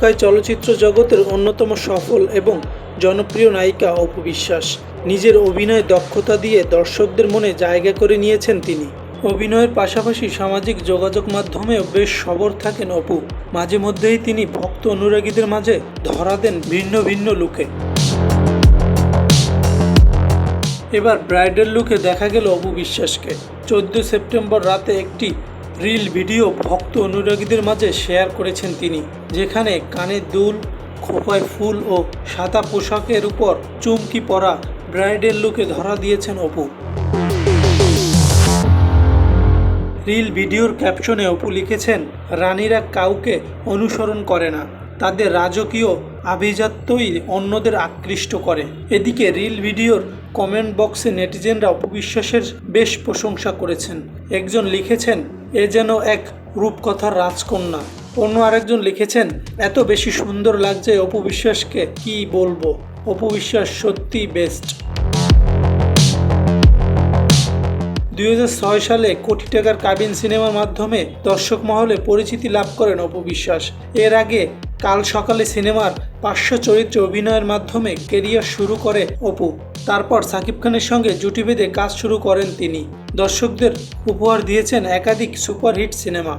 থাকায় চলচ্চিত্র জগতের অন্যতম সফল এবং জনপ্রিয় নায়িকা অপু বিশ্বাস। নিজের অভিনয় দক্ষতা দিয়ে দর্শকদের মনে জায়গা করে নিয়েছেন তিনি। অভিনয়ের পাশাপাশি সামাজিক যোগাযোগ মাধ্যমেও বেশ সবর থাকেন অপু। মাঝে মধ্যেই তিনি ভক্ত অনুরাগীদের মাঝে ধরা দেন ভিন্ন ভিন্ন লুকে। এবার ব্রাইডাল লুকে দেখা গেল অপু বিশ্বাসকে। চোদ্দ সেপ্টেম্বর রাতে একটি রিল ভিডিও ভক্ত অনুরাগীদের মাঝে শেয়ার করেছেন তিনি, যেখানে কানে দুল, খোপায় ফুল ও সাদা পোশাকের উপর চুমকি পরা ব্রাইডের লুকে ধরা দিয়েছেন অপু। রিল ভিডিওর ক্যাপশনে অপু লিখেছেন, রানীরা কাউকে অনুসরণ করে না। তাদের রাজকীয় আভিজাত্যই অন্যদের আকৃষ্ট করে। এদিকে রিল ভিডিওর কমেন্ট বক্সে নেটিজেনরা অপবিশ্বাসের বেশ প্রশংসা করেছেন। একজন লিখেছেন, এ যেন এক রূপকথার রাজকন্যা। অন্য আরেকজন লিখেছেন, এত বেশি সুন্দর লাগছে অপবিশ্বাসকে কি বলব? অপবিশ্বাস সত্যি বেস্ট দুই হাজার ছয় সালে কোটি টাকার কাবিন সিনেমার মাধ্যমে দর্শক মহলে পরিচিতি লাভ করেন অপবিশ্বাস এর আগে কাল সকালে সিনেমার পার্শ্ব চরিত্রে অভিনয়ের মাধ্যমে কেরিয়ার শুরু করে অপু। তারপর সাকিব খানের সঙ্গে জুটি বেঁধে কাজ শুরু করেন তিনি। দর্শকদের উপহার দিয়েছেন একাধিক সুপারহিট সিনেমা।